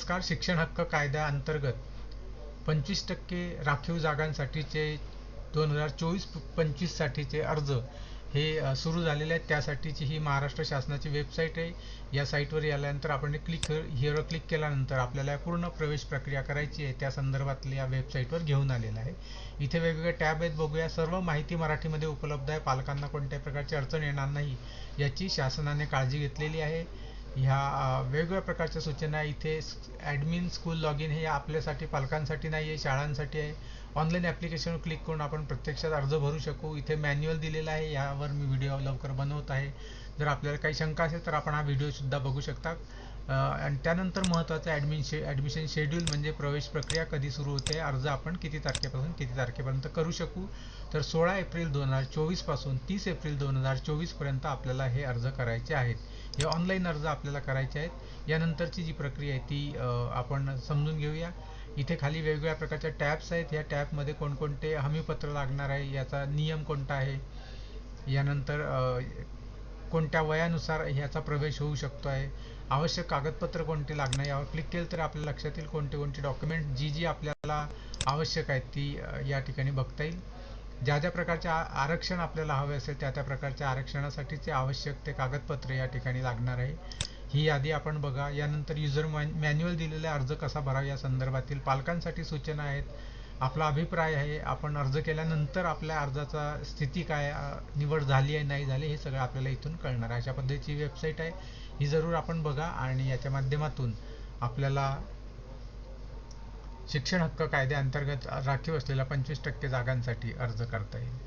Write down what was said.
नमस्कार शिक्षण हक्क कायद्या अंतर्गत पंचवीस टक्के राखीव जागांसाठीचे दोन हजार चोवीस पंचवीससाठीचे अर्ज हे सुरू झालेले आहेत. त्यासाठीची ही महाराष्ट्र शासनाची वेबसाईट आहे. या साईटवर आल्यानंतर आपण क्लिक हिअर क्लिक केल्यानंतर आपल्याला पूर्ण प्रवेश प्रक्रिया करायची आहे. त्या संदर्भातली या वेबसाईटवर घेऊन आलेलं आहे. इथे वेगवेगळे टॅब आहेत. बघूया. सर्व माहिती मराठीमध्ये उपलब्ध आहे. पालकांना कोणत्याही प्रकारची अडचण येणार नाही याची शासनाने काळजी घेतलेली आहे. ह्या वेगवेगळ्या प्रकारच्या सूचना इथे ॲडमिन स्कूल लॉग इन हे आपल्यासाठी पालकांसाठी नाही आहे शाळांसाठी आहे. ऑनलाईन ॲप्लिकेशन क्लिक करून आपण प्रत्यक्षात अर्ज भरू शकू. इथे मॅन्युअल दिलेला आहे. यावर मी व्हिडिओ लवकर बनवत आहे. जर आपल्याला काही शंका असेल तर आपण हा व्हिडिओसुद्धा बघू शकता. आणि त्यानंतर महत्त्वाचं ॲडमिन शे ॲडमिशन शेड्यूल म्हणजे प्रवेश प्रक्रिया कधी सुरू होते अर्ज आपण किती तारखेपासून किती तारखेपर्यंत करू शकू. तर सोळा एप्रिल दोन हजार चोवीसपासून तीस एप्रिल दोन हजार चोवीसपर्यंत आपल्याला हे अर्ज करायचे आहेत. हे ऑनलाईन अर्ज आपल्याला करायचे आहेत. यानंतरची जी प्रक्रिया आहे ती आपण समजून घेऊया. इथे खाली वेगवेगळ्या प्रकारच्या टॅब्स आहेत. या टॅबमध्ये कोणकोणते हमीपत्र लागणार आहे याचा नियम कोणता आहे? यानंतर कोणत्या वयानुसार ह्याचा प्रवेश होऊ शकतो आहे? आवश्यक कागदपत्र कोणते लागणार यावर क्लिक केलं तर आपल्या लक्षात येईल कोणते कोणते डॉक्युमेंट जी जी आपल्याला आवश्यक आहेत ती या ठिकाणी बघता येईल. ज्या ज्या प्रकारचे आरक्षण आपल्याला हवे असेल त्या त्या प्रकारच्या आरक्षणासाठीचे आवश्यक ते कागदपत्रे या ठिकाणी लागणार आहे. ही यादी आपण बघा. यानंतर युजर मॅन्युअल दिलेला अर्ज कसा भरावा या संदर्भातील पालकांसाठी सूचना आहेत. आपला अभिप्राय आहे. आपण अर्ज केल्यानंतर आपल्या अर्जाचा स्थिती काय निवड झाली आहे नाही झाली हे सगळं आपल्याला इथून कळणार आहे. अशा पद्धतीची वेबसाईट आहे. ही जरूर आपण बघा आणि याच्या माध्यमातून आपल्याला शिक्षण हक्क कायद्याअंतर्गत राखीव असलेल्या पंचवीस टक्के जागांसाठी अर्ज करता येईल.